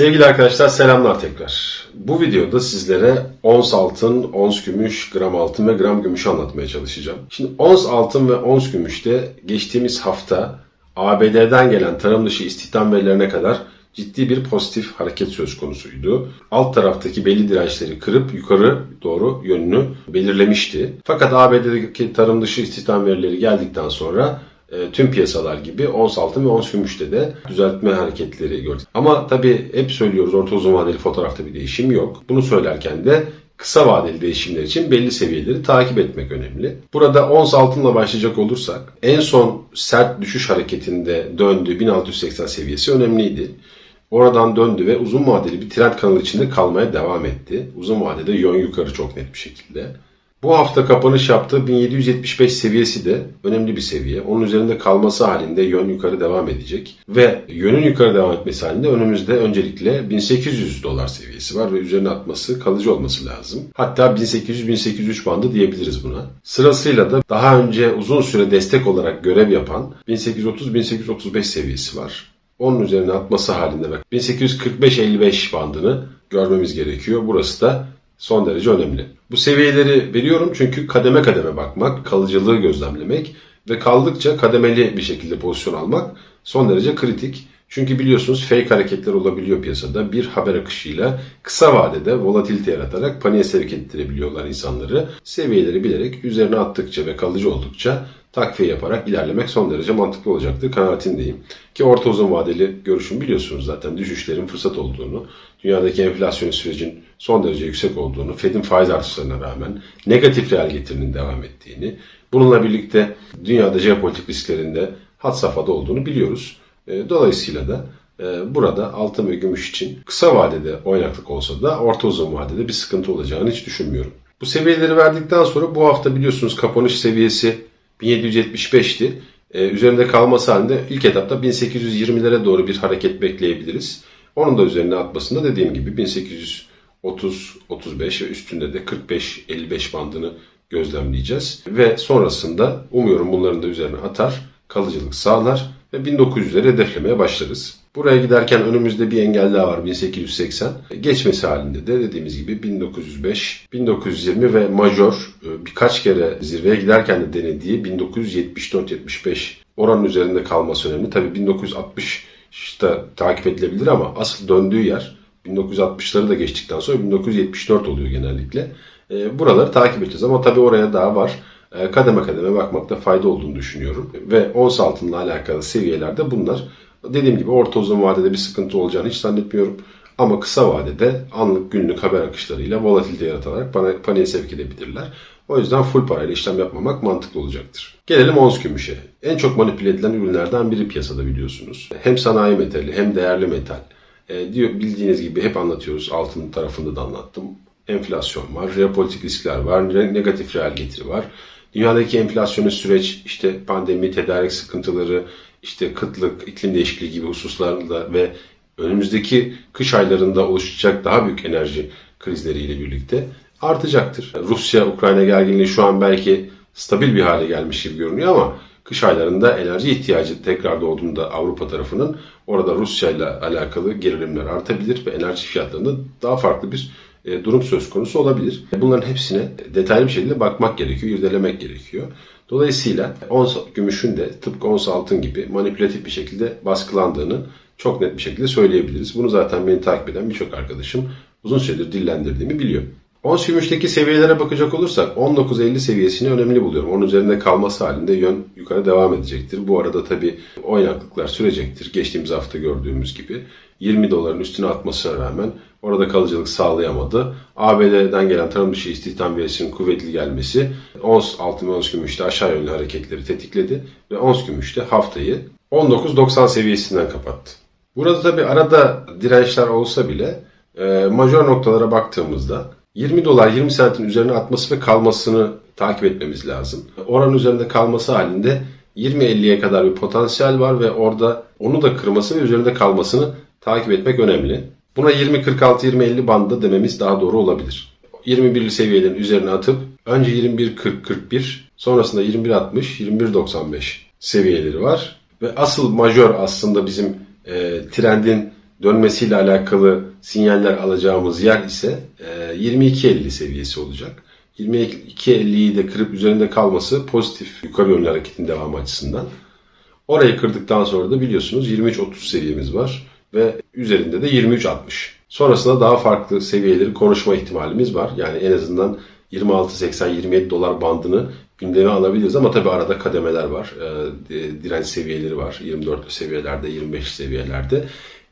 Sevgili arkadaşlar selamlar tekrar. Bu videoda sizlere ons altın, ons gümüş, gram altın ve gram gümüşü anlatmaya çalışacağım. Şimdi ons altın ve ons gümüşte geçtiğimiz hafta ABD'den gelen tarım dışı istihdam verilerine kadar ciddi bir pozitif hareket söz konusuydu. Alt taraftaki belli dirençleri kırıp yukarı doğru yönünü belirlemişti. Fakat ABD'deki tarım dışı istihdam verileri geldikten sonra tüm piyasalar gibi ons altın ve ons gümüşte de düzeltme hareketleri gördük. Ama tabii hep söylüyoruz orta uzun vadeli fotoğrafta bir değişim yok. Bunu söylerken de kısa vadeli değişimler için belli seviyeleri takip etmek önemli. Burada ons altınla başlayacak olursak en son sert düşüş hareketinde döndüğü 1680 seviyesi önemliydi. Oradan döndü ve uzun vadeli bir trend kanalı içinde kalmaya devam etti. Uzun vadede yön yukarı çok net bir şekilde. Bu hafta kapanış yaptığı 1775 seviyesi de önemli bir seviye. Onun üzerinde kalması halinde yön yukarı devam edecek. Ve yönün yukarı devam etmesi halinde önümüzde öncelikle 1800 dolar seviyesi var ve üzerine atması kalıcı olması lazım. Hatta 1800-1803 bandı diyebiliriz buna. Sırasıyla da daha önce uzun süre destek olarak görev yapan 1830-1835 seviyesi var. Onun üzerine atması halinde bak 1845-55 bandını görmemiz gerekiyor. Burası da son derece önemli. Bu seviyeleri veriyorum çünkü kademe kademe bakmak, kalıcılığı gözlemlemek ve kaldıkça kademeli bir şekilde pozisyon almak son derece kritik. Çünkü biliyorsunuz fake hareketler olabiliyor piyasada. Bir haber akışıyla kısa vadede volatilite yaratarak paniğe sevk ettirebiliyorlar insanları. Seviyeleri bilerek üzerine attıkça ve kalıcı oldukça takviye yaparak ilerlemek son derece mantıklı olacaktır kanaatindeyim. Ki orta uzun vadeli görüşüm biliyorsunuz zaten düşüşlerin fırsat olduğunu, dünyadaki enflasyon sürecin son derece yüksek olduğunu, Fed'in faiz artışlarına rağmen negatif reel getirinin devam ettiğini, bununla birlikte dünyada jeopolitik risklerinde had safhada olduğunu biliyoruz. E, Dolayısıyla da e, burada altın ve gümüş için kısa vadede oynaklık olsa da orta uzun vadede bir sıkıntı olacağını hiç düşünmüyorum. Bu seviyeleri verdikten sonra bu hafta biliyorsunuz kapanış seviyesi 1775'ti. Ee, üzerinde kalması halinde ilk etapta 1820'lere doğru bir hareket bekleyebiliriz. Onun da üzerine atmasında dediğim gibi 1830, 35 ve üstünde de 45-55 bandını gözlemleyeceğiz. Ve sonrasında umuyorum bunların da üzerine atar, kalıcılık sağlar ve 1900'leri hedeflemeye başlarız. Buraya giderken önümüzde bir engel daha var 1880. Geçmesi halinde de dediğimiz gibi 1905, 1920 ve major e, birkaç kere zirveye giderken de denediği 1974-75 oranın üzerinde kalması önemli. Tabii 1960 işte takip edilebilir ama asıl döndüğü yer 1960'ları da geçtikten sonra 1974 oluyor genellikle. E, buraları takip edeceğiz ama tabii oraya daha var. E, kademe kademe bakmakta fayda olduğunu düşünüyorum. Ve ons altınla alakalı seviyelerde bunlar. Dediğim gibi orta uzun vadede bir sıkıntı olacağını hiç zannetmiyorum. Ama kısa vadede anlık günlük haber akışlarıyla volatilite yaratarak paniğe sevk edebilirler. O yüzden full parayla işlem yapmamak mantıklı olacaktır. Gelelim ons gümüşe. En çok manipüle edilen ürünlerden biri piyasada biliyorsunuz. Hem sanayi metali hem değerli metal. E, diyor bildiğiniz gibi hep anlatıyoruz. Altın tarafında da anlattım. Enflasyon var, jeopolitik riskler var, negatif reel getiri var. Dünyadaki enflasyonist süreç, işte pandemi, tedarik sıkıntıları, işte kıtlık, iklim değişikliği gibi hususlarla ve önümüzdeki kış aylarında oluşacak daha büyük enerji krizleriyle birlikte artacaktır. Rusya-Ukrayna gerginliği şu an belki stabil bir hale gelmiş gibi görünüyor ama kış aylarında enerji ihtiyacı tekrar doğduğunda Avrupa tarafının orada Rusya ile alakalı gerilimler artabilir ve enerji fiyatlarında daha farklı bir e, durum söz konusu olabilir. Bunların hepsine detaylı bir şekilde bakmak gerekiyor, irdelemek gerekiyor. Dolayısıyla ons gümüşün de tıpkı ons altın gibi manipülatif bir şekilde baskılandığını çok net bir şekilde söyleyebiliriz. Bunu zaten beni takip eden birçok arkadaşım uzun süredir dillendirdiğimi biliyor. Ons gümüşteki seviyelere bakacak olursak 19.50 seviyesini önemli buluyorum. Onun üzerinde kalması halinde yön yukarı devam edecektir. Bu arada tabi oynaklıklar sürecektir. Geçtiğimiz hafta gördüğümüz gibi 20 doların üstüne atmasına rağmen orada kalıcılık sağlayamadı. ABD'den gelen tarım dışı istihdam verisinin kuvvetli gelmesi ons altın ve ons gümüşte aşağı yönlü hareketleri tetikledi ve ons gümüşte haftayı 19.90 seviyesinden kapattı. Burada tabi arada dirençler olsa bile e, majör noktalara baktığımızda 20 dolar 20 sentin üzerine atması ve kalmasını takip etmemiz lazım. Oranın üzerinde kalması halinde 20-50'ye kadar bir potansiyel var ve orada onu da kırması ve üzerinde kalmasını takip etmek önemli. Buna 20-46-20-50 bandı dememiz daha doğru olabilir. 21'li seviyelerin üzerine atıp önce 21-40-41 sonrasında 21-60-21-95 seviyeleri var. Ve asıl majör aslında bizim e, trendin dönmesiyle alakalı sinyaller alacağımız yer ise e, 22.50 seviyesi olacak. 22.50'yi de kırıp üzerinde kalması pozitif yukarı yönlü hareketin devamı açısından. Orayı kırdıktan sonra da biliyorsunuz 23.30 seviyemiz var ve üzerinde de 23.60. Sonrasında daha farklı seviyeleri konuşma ihtimalimiz var. Yani en azından 26.80-27 dolar bandını gündeme alabiliriz ama tabii arada kademeler var. Ee, direnç seviyeleri var. 24 seviyelerde, 25 seviyelerde.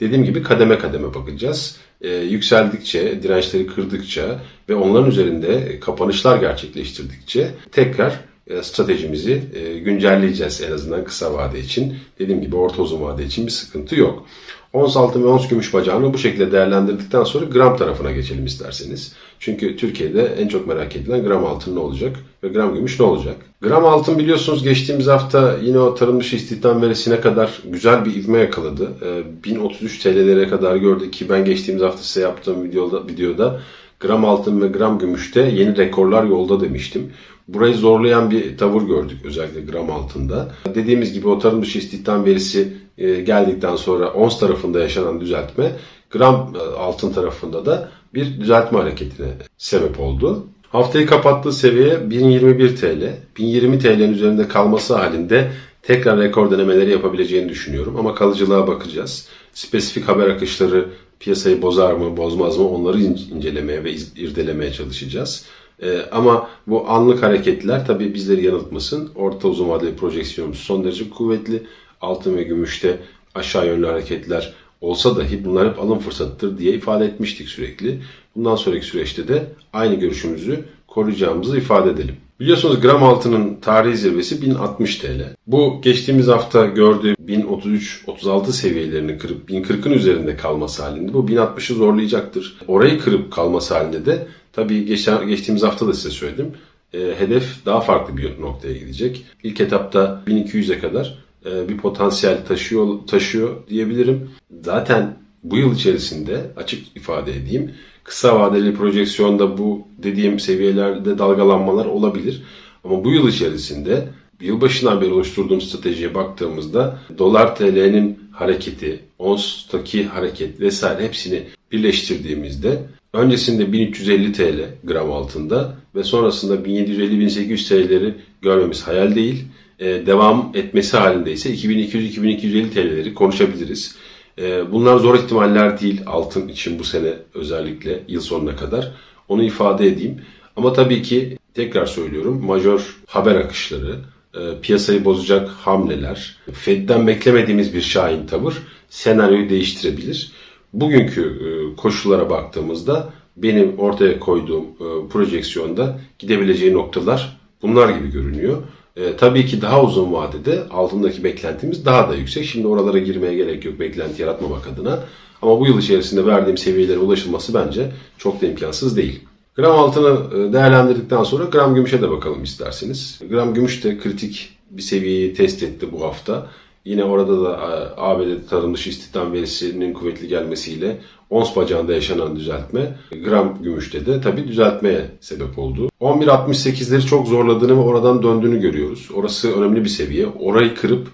Dediğim gibi kademe kademe bakacağız. Ee, yükseldikçe, dirençleri kırdıkça ve onların üzerinde kapanışlar gerçekleştirdikçe tekrar e, stratejimizi e, güncelleyeceğiz en azından kısa vade için. Dediğim gibi orta uzun vade için bir sıkıntı yok. Ons altın ve ons gümüş bacağını bu şekilde değerlendirdikten sonra gram tarafına geçelim isterseniz. Çünkü Türkiye'de en çok merak edilen gram altın ne olacak ve gram gümüş ne olacak? Gram altın biliyorsunuz geçtiğimiz hafta yine o tarım dışı istihdam verisine kadar güzel bir ivme yakaladı. Ee, 1033 TL'lere kadar gördük ki ben geçtiğimiz hafta size yaptığım videoda, videoda gram altın ve gram gümüşte yeni rekorlar yolda demiştim. Burayı zorlayan bir tavır gördük özellikle gram altında. Dediğimiz gibi o tarım dışı istihdam verisi e, geldikten sonra ons tarafında yaşanan düzeltme gram e, altın tarafında da bir düzeltme hareketine sebep oldu. Haftayı kapattığı seviye 1021 TL. 1020 TL'nin üzerinde kalması halinde tekrar rekor denemeleri yapabileceğini düşünüyorum. Ama kalıcılığa bakacağız. Spesifik haber akışları piyasayı bozar mı, bozmaz mı onları incelemeye ve irdelemeye çalışacağız. Ee, ama bu anlık hareketler tabii bizleri yanıltmasın. Orta uzun vadeli projeksiyonumuz son derece kuvvetli. Altın ve gümüşte aşağı yönlü hareketler olsa dahi bunlar hep alım fırsatıdır diye ifade etmiştik sürekli. Bundan sonraki süreçte de aynı görüşümüzü koruyacağımızı ifade edelim. Biliyorsunuz gram altının tarihi zirvesi 1060 TL. Bu geçtiğimiz hafta gördüğü 1033-36 seviyelerini kırıp 1040'ın üzerinde kalması halinde bu 1060'ı zorlayacaktır. Orayı kırıp kalması halinde de tabii geçen, geçtiğimiz hafta da size söyledim. E, hedef daha farklı bir noktaya gidecek. İlk etapta 1200'e kadar bir potansiyel taşıyor taşıyor diyebilirim. Zaten bu yıl içerisinde açık ifade edeyim kısa vadeli projeksiyonda bu dediğim seviyelerde dalgalanmalar olabilir. Ama bu yıl içerisinde yılbaşından beri oluşturduğum stratejiye baktığımızda dolar TL'nin hareketi, onstaki hareket vesaire hepsini birleştirdiğimizde öncesinde 1350 TL gram altında ve sonrasında 1750-1800 TL'leri görmemiz hayal değil. Ee, devam etmesi halinde ise 2200-2250 TL'leri konuşabiliriz. Ee, bunlar zor ihtimaller değil altın için bu sene özellikle yıl sonuna kadar. Onu ifade edeyim. Ama tabii ki tekrar söylüyorum majör haber akışları, e, piyasayı bozacak hamleler, Fed'den beklemediğimiz bir şahin tavır senaryoyu değiştirebilir. Bugünkü e, koşullara baktığımızda benim ortaya koyduğum e, projeksiyonda gidebileceği noktalar bunlar gibi görünüyor. E, tabii ki daha uzun vadede altındaki beklentimiz daha da yüksek. Şimdi oralara girmeye gerek yok beklenti yaratmamak adına. Ama bu yıl içerisinde verdiğim seviyelere ulaşılması bence çok da imkansız değil. Gram altını e, değerlendirdikten sonra gram gümüşe de bakalım isterseniz. Gram gümüş de kritik bir seviyeyi test etti bu hafta. Yine orada da e, ABD tarım dışı istihdam verisinin kuvvetli gelmesiyle ons bacağında yaşanan düzeltme gram gümüşte de tabi düzeltmeye sebep oldu. 11.68'leri çok zorladığını ve oradan döndüğünü görüyoruz. Orası önemli bir seviye. Orayı kırıp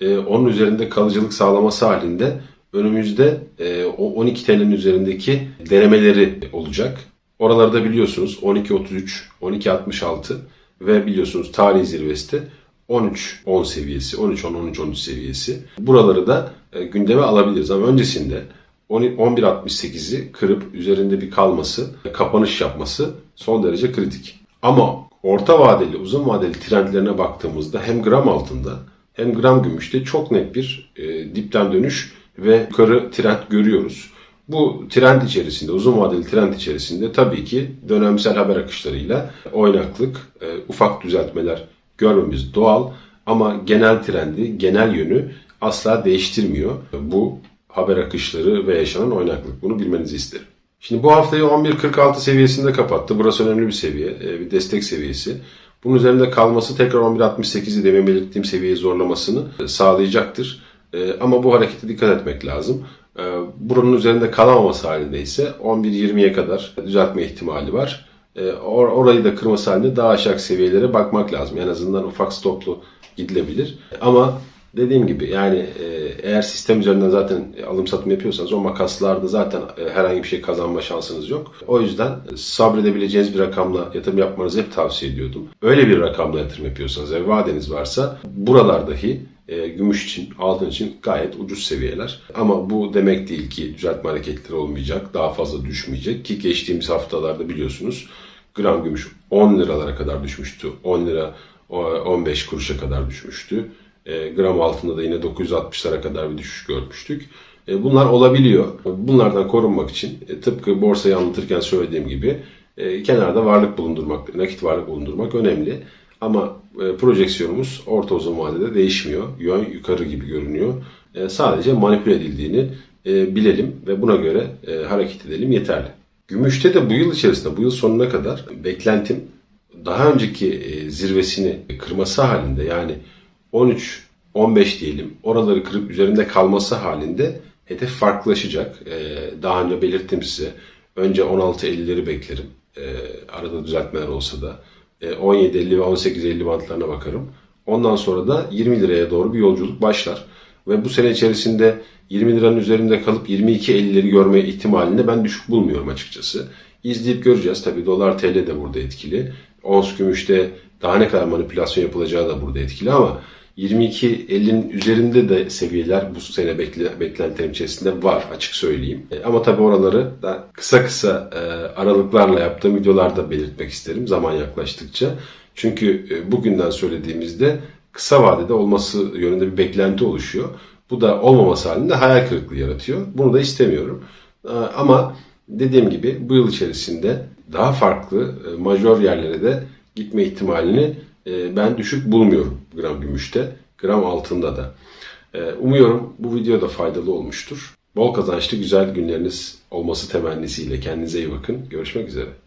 e, onun üzerinde kalıcılık sağlaması halinde önümüzde e, o 12 TL'nin üzerindeki denemeleri olacak. Oralarda biliyorsunuz 12.33, 12.66 ve biliyorsunuz tarihi zirvesi 13-10 seviyesi, 13-10-13-13 seviyesi. Buraları da e, gündeme alabiliriz ama öncesinde 11.68'i kırıp üzerinde bir kalması, kapanış yapması son derece kritik. Ama orta vadeli, uzun vadeli trendlerine baktığımızda hem gram altında hem gram gümüşte çok net bir e, dipten dönüş ve yukarı trend görüyoruz. Bu trend içerisinde, uzun vadeli trend içerisinde tabii ki dönemsel haber akışlarıyla oynaklık, e, ufak düzeltmeler görmemiz doğal ama genel trendi, genel yönü asla değiştirmiyor. Bu haber akışları ve yaşanan oynaklık. Bunu bilmenizi isterim. Şimdi bu haftayı 11.46 seviyesinde kapattı. Burası önemli bir seviye, e, bir destek seviyesi. Bunun üzerinde kalması tekrar 11.68'i demin belirttiğim seviyeyi zorlamasını e, sağlayacaktır. E, ama bu harekete dikkat etmek lazım. Buranın üzerinde kalamaması halinde ise 11.20'ye kadar düzeltme ihtimali var. Orayı da kırması halinde daha aşağı seviyelere bakmak lazım. En azından ufak stoplu gidilebilir. Ama Dediğim gibi yani e, eğer sistem üzerinden zaten alım satım yapıyorsanız o makaslarda zaten e, herhangi bir şey kazanma şansınız yok. O yüzden sabredebileceğiniz bir rakamla yatırım yapmanızı hep tavsiye ediyordum. Öyle bir rakamla yatırım yapıyorsanız ve vadeniz varsa buralar dahi e, gümüş için, altın için gayet ucuz seviyeler. Ama bu demek değil ki düzeltme hareketleri olmayacak, daha fazla düşmeyecek ki geçtiğimiz haftalarda biliyorsunuz gram gümüş 10 liralara kadar düşmüştü. 10 lira o 15 kuruşa kadar düşmüştü. E, gram altında da yine 960'lara kadar bir düşüş görmüştük. E, bunlar olabiliyor. Bunlardan korunmak için e, tıpkı borsayı anlatırken söylediğim gibi e, kenarda varlık bulundurmak, nakit varlık bulundurmak önemli. Ama e, projeksiyonumuz orta uzun vadede değişmiyor. Yön yukarı gibi görünüyor. E, sadece manipüle edildiğini e, bilelim ve buna göre e, hareket edelim yeterli. Gümüşte de bu yıl içerisinde, bu yıl sonuna kadar beklentim daha önceki e, zirvesini kırması halinde yani 13 15 diyelim oraları kırıp üzerinde kalması halinde hedef farklılaşacak. E, daha önce belirttim size. Önce 16.50'leri beklerim. E, arada düzeltmeler olsa da. E, 17.50 ve 18.50 bantlarına bakarım. Ondan sonra da 20 liraya doğru bir yolculuk başlar. Ve bu sene içerisinde 20 liranın üzerinde kalıp 22.50'leri görme ihtimalini ben düşük bulmuyorum açıkçası. İzleyip göreceğiz. Tabii dolar TL de burada etkili. Ons gümüşte daha ne kadar manipülasyon yapılacağı da burada etkili ama 22.50'nin üzerinde de seviyeler bu sene bekle, beklentilerim içerisinde var açık söyleyeyim. E, ama tabii oraları da kısa kısa e, aralıklarla yaptığım videolarda belirtmek isterim zaman yaklaştıkça. Çünkü e, bugünden söylediğimizde kısa vadede olması yönünde bir beklenti oluşuyor. Bu da olmaması halinde hayal kırıklığı yaratıyor. Bunu da istemiyorum. E, ama dediğim gibi bu yıl içerisinde daha farklı e, majör yerlere de gitme ihtimalini e, ben düşük bulmuyorum gram gümüşte, gram altında da. E, umuyorum bu video da faydalı olmuştur. Bol kazançlı güzel günleriniz olması temennisiyle kendinize iyi bakın. Görüşmek üzere.